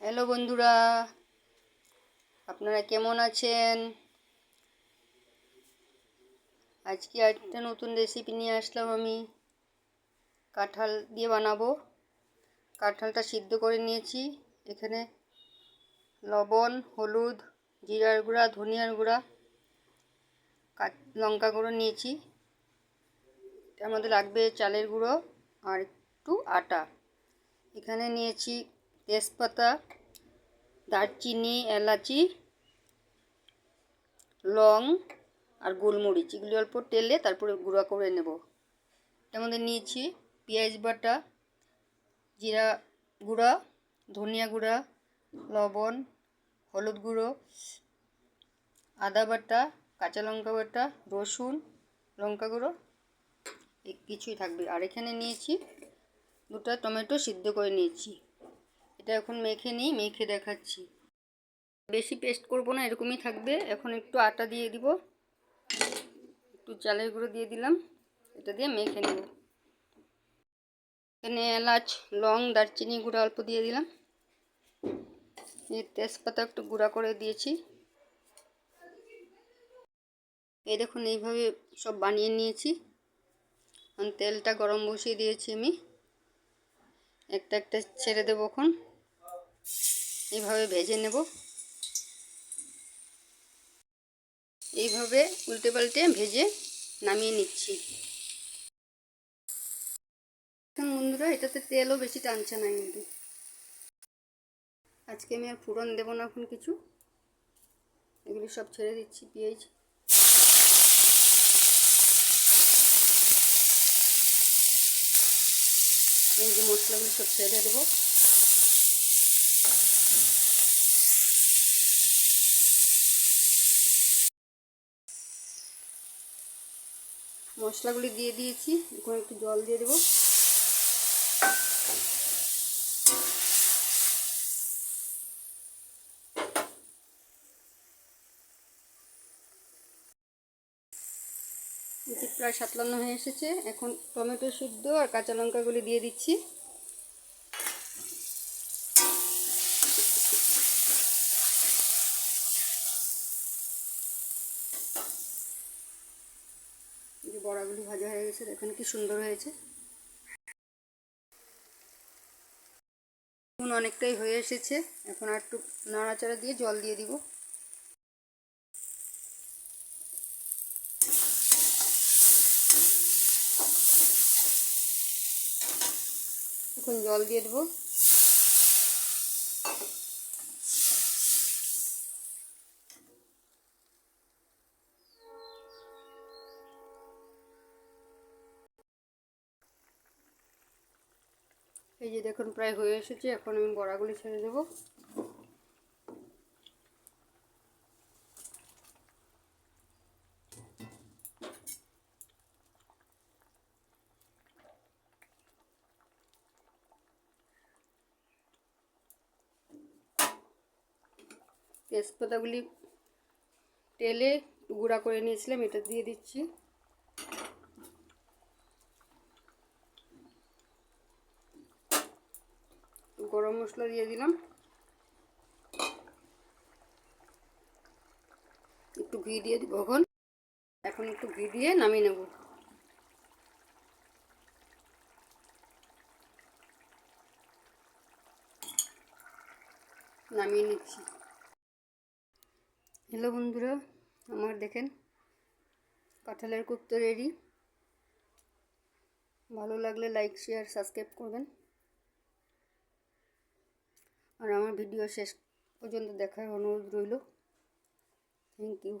Hello বন্ধুরা, আপনারা কেমন আছেন? আজকে একটা নতুন রেসিপি নিয়ে আসলাম আমি। কাঁঠাল দিয়ে বানাবো। কাঁঠালটা সিদ্ধ করে নিয়েছি। এখানে লবণ, হলুদ, জিরার গুঁড়া, ধনিয়ার গুঁড়া লঙ্কা গুঁড়ো নিয়েছি। মধ্যে লাগবে চালের গুঁড়ো আর একটু আটা। এখানে নিয়েছি তেজপাতা, দারচিনি, এলাচি, লং আর গোলমরিচ। এগুলি অল্প তেলে তারপরে গুঁড়া করে নেব। এটার মধ্যে নিয়েছি পেঁয়াজ বাটা, জিরা গুঁড়া, ধনিয়া গুঁড়া, লবণ, হলুদ গুঁড়ো, আদা বাটা, কাঁচা লঙ্কা বাটা, রসুন, লঙ্কা গুঁড়ো কিছুই থাকবে। আর এখানে নিয়েছি দুটো টমেটো সিদ্ধ করে নিয়েছি। এটা এখন মেখে নিই, মেখে দেখাচ্ছি। বেশি পেস্ট করব না, এরকমই থাকবে। এখন একটু আটা দিয়ে দিব। একটু চালের গুঁড়ো দিয়ে দিলাম। এটা দিয়ে মেখে নেব। এখানে এলাচ, লং, দারচিনি গুঁড়ো অল্প দিয়ে দিলাম। এই তেজপাতা একটু গুঁড়া করে দিয়েছি। এই দেখুন, এইভাবে সব বানিয়ে নিয়েছি। তেলটা গরম বসিয়ে দিয়েছি আমি। একটা একটা ছেড়ে দেবো এখন। এইভাবে ভেজে নেব। এইভাবে উল্টে পাল্টে ভেজে নামিয়ে নিচ্ছি। এখন বন্ধুরা, এটাতে তেলও বেশি টানছে না কিন্তু। আজকে আমি আর ফুরন দেবো না এখন কিছু। এগুলি সব ছেড়ে দিচ্ছি, পেঁয়াজ। এই যে মশলাগুলো সব ছেড়ে দেবো। মশলাগুলি দিয়ে দিয়েছি। এখন একটু জল দিয়ে দেবো। প্রায় সাতলান্ন হয়ে এসেছে। এখন টমেটো শুদ্ধ আর কাঁচা লঙ্কাগুলি দিয়ে দিচ্ছি। বড়াগুলি ভাজা হয়ে গেছে, দেখুন কি সুন্দর হয়েছে। অনেকটাই হয়ে এসেছে, এখন আর একটু নাড়াচাড়া দিয়ে জল দিয়ে দিব। এখন জল দিয়ে দেবো। এই যে দেখুন, প্রায় হয়ে এসেছে। এখন আমি বড়াগুলি ছেড়ে দেবো। তেজপাতাগুলি তেলে গুঁড়া করে নিয়েছিলাম, এটা দিয়ে দিচ্ছি। গরম মশলা দিয়ে দিলাম। একটু ঘি দিয়ে দিব এখন। এখন একটু ঘি দিয়ে নামিয়ে নেব। নামিয়ে নিচ্ছি। হ্যালো বন্ধুরা, আমার দেখেন কাঁঠালের কুপ্ত রেডি। ভালো লাগলে লাইক, শেয়ার, সাবস্ক্রাইব করবেন। আর আমার ভিডিও শেষ পর্যন্ত দেখার অনুরোধ রইল। Thank you